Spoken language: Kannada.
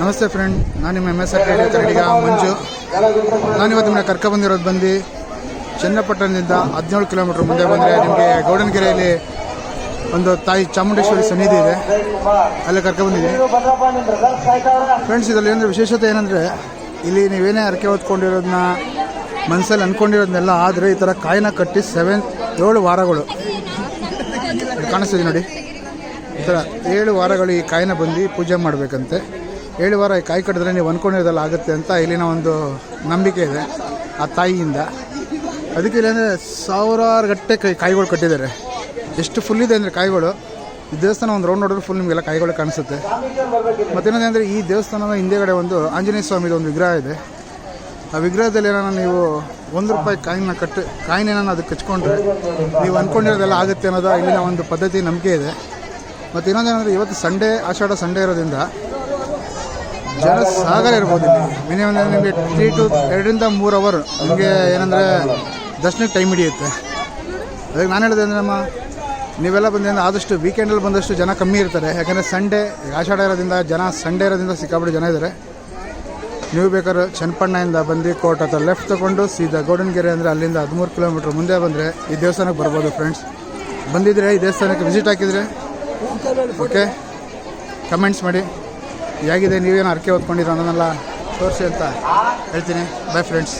ನಮಸ್ತೆ ಫ್ರೆಂಡ್ ನಾನು ನಿಮ್ಮ M S R T Karadiga Manju. ನಾನಿವತ್ತು ನಿಮ್ಮನ್ನ ಕರ್ಕೊಬಂದಿರೋದು ಬಂದು. ಚನ್ನಪಟ್ಟಣದಿಂದ ಹದಿನೇಳು ಕಿಲೋಮೀಟ್ರ್ ಮುಂದೆ ಬಂದರೆ ನಿಮಗೆ ಗೌಡನಗೆರೆಯಲ್ಲಿ ಒಂದು ತಾಯಿ ಚಾಮುಂಡೇಶ್ವರಿ ಸನ್ನಿಧಿ ಇದೆ. ಅಲ್ಲಿ ಕರ್ಕೊಬಂದಿದ್ದೀನಿ ಫ್ರೆಂಡ್ಸ್ ಇದರಲ್ಲಿ ಏನಂದರೆ ವಿಶೇಷತೆ ಏನಂದರೆ, ಇಲ್ಲಿ ನೀವೇನೇ ಅರಕೆ ಹೊತ್ಕೊಂಡಿರೋದನ್ನ ಮನಸ್ಸಲ್ಲಿ ಅಂದ್ಕೊಂಡಿರೋದನ್ನೆಲ್ಲ ಆದರೆ ಈ ಥರ ಕಾಯಿನ ಕಟ್ಟಿ ಸೆವೆನ್ ಏಳು ವಾರಗಳು. ಕಾಣಿಸ್ತಿದೆ ನೋಡಿ. ಈ ಥರ ಏಳು ವಾರಗಳು ಈ ಕಾಯಿನ ಬಂದು ಪೂಜೆ ಮಾಡಬೇಕಂತೆ. ಏಳು ವಾರ ಕಾಯಿ ಕಟ್ಟಿದ್ರೆ ನೀವು ಅಂದ್ಕೊಂಡಿರೋದೆಲ್ಲ ಆಗುತ್ತೆ ಅಂತ ಇಲ್ಲಿನ ಒಂದು ನಂಬಿಕೆ ಇದೆ ಆ ತಾಯಿಯಿಂದ. ಅದಕ್ಕೆ ಇಲ್ಲಾಂದರೆ ಸಾವಿರಾರು ಗಟ್ಟೆ ಕೈ ಕಾಯಿಗಳು ಕಟ್ಟಿದ್ದಾರೆ. ಎಷ್ಟು ಫುಲ್ ಇದೆ ಅಂದರೆ ಕಾಯಿಗಳು. ಈ ದೇವಸ್ಥಾನ ಒಂದು ರೌಂಡ್ ನೋಡಿದ್ರೆ ಫುಲ್ ನಿಮಗೆಲ್ಲ ಕಾಯಿಗಳು ಕಾಣಿಸುತ್ತೆ. ಮತ್ತೇನದೇ ಅಂದರೆ ಈ ದೇವಸ್ಥಾನದ ಹಿಂದೆಗಡೆ ಒಂದು ಆಂಜನೇಯ ಸ್ವಾಮಿದು ಒಂದು ವಿಗ್ರಹ ಇದೆ. ಆ ವಿಗ್ರಹದಲ್ಲಿ ಏನಾರ ನೀವು ಒಂದು ರೂಪಾಯಿ ಕಾಯಿನ ಕಟ್ಟು ಕಾಯಿನೇನ ಅದಕ್ಕೆ ಕಚ್ಕೊಂಡ್ರೆ ನೀವು ಅಂದ್ಕೊಂಡಿರೋದೆಲ್ಲ ಆಗುತ್ತೆ ಅನ್ನೋದು ಇಲ್ಲಿನ ಒಂದು ಪದ್ಧತಿ ನಂಬಿಕೆ ಇದೆ. ಮತ್ತು ಇನ್ನೊಂದೇನೆಂದರೆ ಇವತ್ತು ಸಂಡೇ ಆಷಾಢ ಸಂಡೇ ಇರೋದ್ರಿಂದ ಜನ ಸಾಗರ ಇರ್ಬೋದು ಇಲ್ಲಿ. ಮಿನಿಮಮ್ ನಿಮಗೆ ತ್ರೀ ಟು ಎರಡರಿಂದ ಮೂರು ಅವರ್ ನಿಮಗೆ ಏನಂದರೆ ದರ್ಶನಕ್ಕೆ ಟೈಮ್ ಹಿಡಿಯುತ್ತೆ. ಅದಕ್ಕೆ ನಾನು ಹೇಳಿದೆ ಅಂದರೆ ಅಮ್ಮ ನೀವೆಲ್ಲ ಬಂದಿಂದ ಆದಷ್ಟು ವೀಕೆಂಡಲ್ಲಿ ಬಂದಷ್ಟು ಜನ ಕಮ್ಮಿ ಇರ್ತಾರೆ. ಯಾಕಂದರೆ ಸಂಡೇ ಆಷಾಢ ಇರೋದ್ರಿಂದ ಜನ ಸಂಡೇ ಇರೋದ್ರಿಂದ ಸಿಕ್ಕಾಪಟ್ಟೆ ಜನ ಇದ್ದಾರೆ ನೀವು ಬೇಕಾದ್ರೆ ಚನ್ನಪಣ್ಣಯಿಂದ ಬಂದು ಕೋಟ್ ಹತ್ರ ಲೆಫ್ಟ್ ತೊಗೊಂಡು ಸೀದಾ ಗೌಡನಗೆರೆ ಅಂದರೆ ಅಲ್ಲಿಂದ ಹದಿಮೂರು ಕಿಲೋಮೀಟ್ರ್ ಮುಂದೆ ಬಂದರೆ ಈ ದೇವಸ್ಥಾನಕ್ಕೆ ಬರ್ಬೋದು ಫ್ರೆಂಡ್ಸ್ ಬಂದಿದ್ದರೆ ಈ ದೇವಸ್ಥಾನಕ್ಕೆ ವಿಸಿಟ್ ಹಾಕಿದರೆ ಓಕೆ ಕಮೆಂಟ್ಸ್ ಮಾಡಿ. ಹೇಗಿದೆ? ನೀವೇನು ಅರ್ಕೆ ಹೊತ್ಕೊಂಡಿರೋ ಅನ್ನೋದನ್ನೆಲ್ಲ ತೋರಿಸಿ ಅಂತ ಹೇಳ್ತೀನಿ. By friends